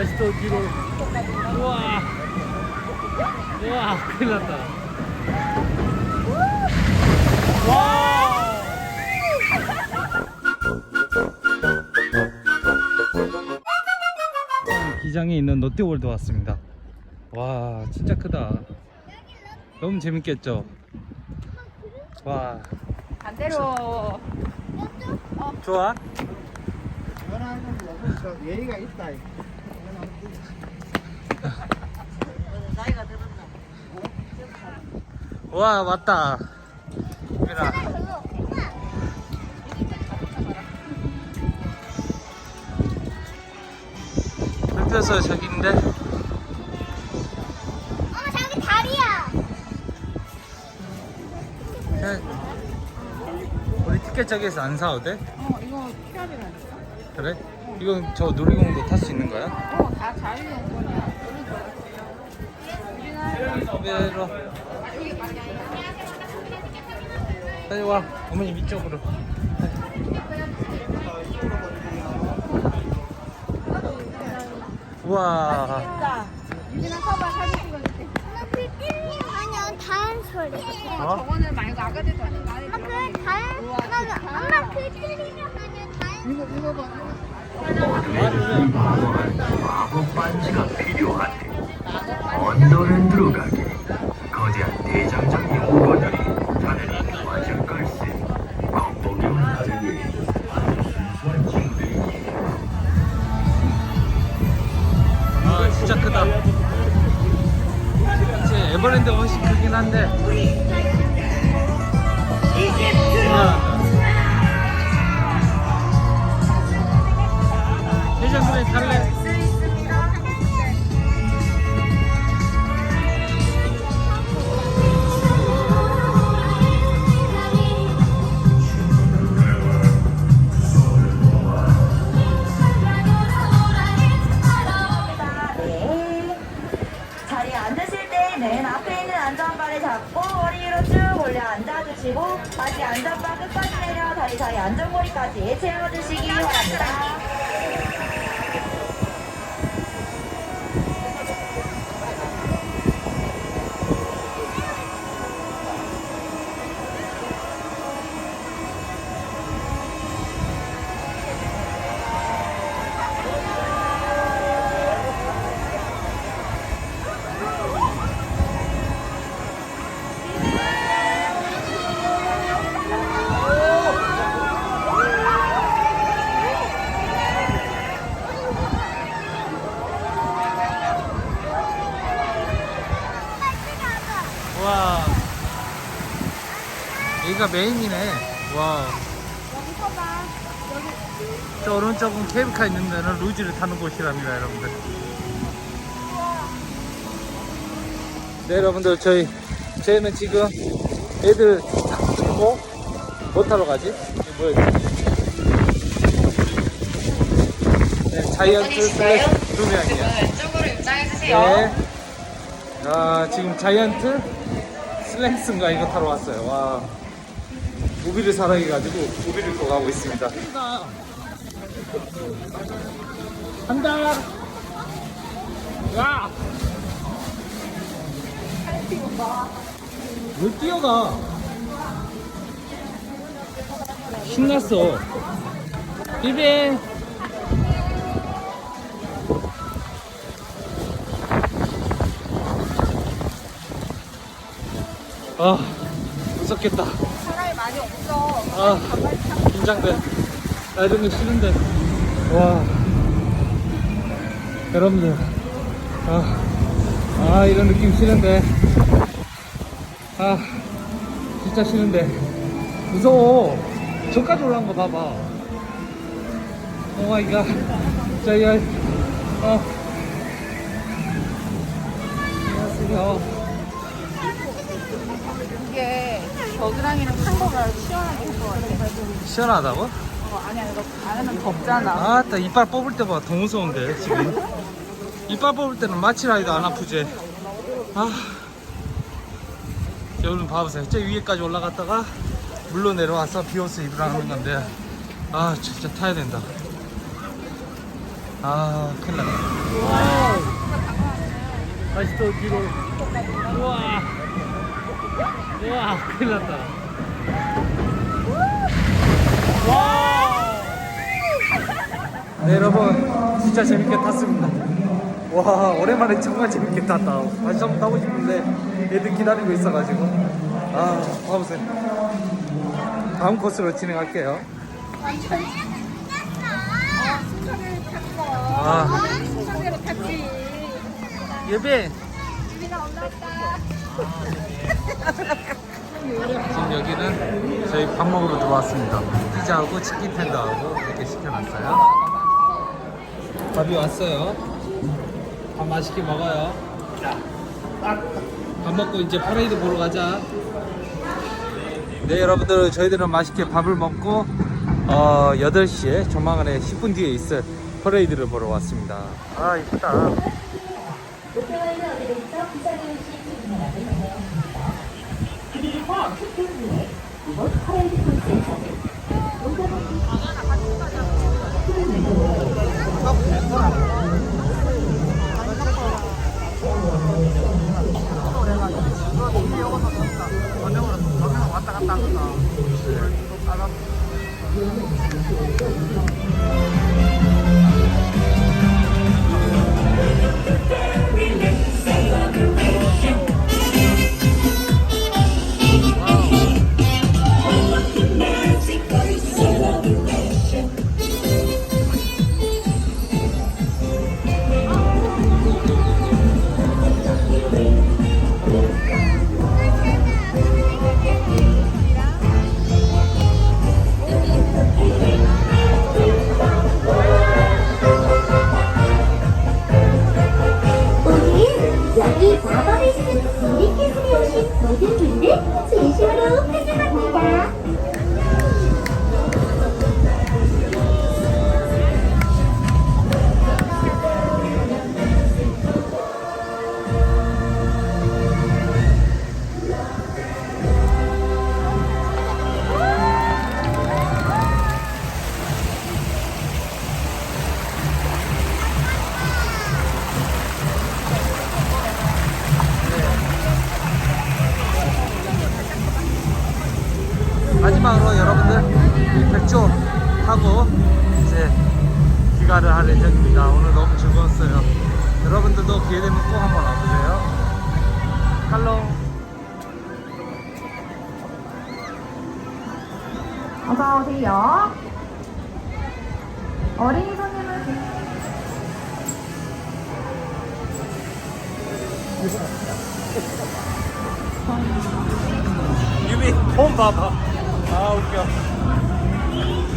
다시 또 뒤로. 우와. 우와, 큰일 났다. 와! 기장에 있는 롯데월드 왔습니다. 와, 진짜 크다. 너무 재밌겠죠? 와, 반대로 좋아? 전화하는 거 여기서 예의가 있다. 와, 왔다. 유빈아. 흡혀서 저기인데 엄마 저기 다리야. 그냥 우리 티켓 저기에서 안 사도 돼? 어 이거 피라미라니까 그래? 이건 저 놀이공원도 탈 수 있는 거야? 어다 자유용권이야 이리로 빨리 와 어머님 이쪽으로 우와 유진아 서봐 사진 찍어줄게 그 아니야 다른 소리. 어? 저거는 말고 아까도 하는 거 엄마 그 다른 엄마 그 띠님 아니야 다른. 이거 이거 봐. 마법 반지가 필요하대. 에버랜드가 훨씬 크긴 한데 우와. 해장국에 탈래? 안전바를 잡고 머리 위로 쭉 올려 앉아주시고 다시 안전바 끝까지 내려 다리 사이 안전고리까지 채워주시기 바랍니다. 여기가 메인이네 와 여기 서봐 저 오른쪽은 케이블카 있는 데는 루지를 타는 곳이랍니다 여러분들 네 여러분들 저희 저희는 지금 애들 타고 뭐 타러 가지? 뭐였지? 네, 자이언트 슬래시 왼쪽으로 입장해주세요 네. 아, 지금 자이언트 슬랭스인가 이거 타러 왔어요. 와. 우비를 사랑해가지고 우비를 또 가고 있습니다. 한다. 야. 왜 뛰어가? 신났어. 비비. 아, 무섭겠다. 아, 긴장돼. 나 이런 거 싫은데. 와. 여러분들. 아, 아, 이런 느낌 싫은데. 아, 진짜 싫은데. 무서워. 저까지 올라온 거 봐봐. 오 마이 갓. 자, 야, 어. 안녕하세요. 겨드랑이랑 탄 거가 시원하게 할것 같아. 시원하다고? 어 아니야 이거 안에는 덥잖아. 아따 이빨 뽑을 때봐 더 무서운데 지금. 이빨 뽑을 때는 마취라이도 안 아프지? 아. 여러분 봐보세요. 저 위에까지 올라갔다가 물로 내려와서 비옷을 입으라는 건데. 아 진짜 타야 된다. 아 큰일 났다 다시 또 뒤로. 우와 우와 큰일 났다. 네 여러분 진짜 재밌게 탔습니다. 와 오랜만에 정말 재밌게 탔다. 다시 한번 타고 싶은데 애들 기다리고 있어가지고. 아 와보세요 다음 코스로 진행할게요. 아 탔지. 예배. 우리가 올라왔다. 지금 여기는 저희 밥 먹으러 들어왔습니다. 피자하고 치킨 텐더하고 이렇게 시켜놨어요. 밥이 왔어요. 밥 맛있게 먹어요. 밥 먹고 이제 퍼레이드 보러 가자. 네, 여러분들 저희들은 맛있게 밥을 먹고 어, 8시에 조만간에 10분 뒤에 있을 퍼레이드를 보러 왔습니다. 아, 이쁘다. 목표와는 부산을 시행하고 있네요. 10분 후에 이곳 퍼레이드 코스에서는 오늘 마지막으로 여러분들 이 백조 타고 이제 귀가를 할 예정입니다. 오늘 너무 즐거웠어요. 여러분들도 기회 되면 꼭 한번 와보세요. 할로. 어서 오세요. 어린이 손님은 유미 폼 봐봐. Al, que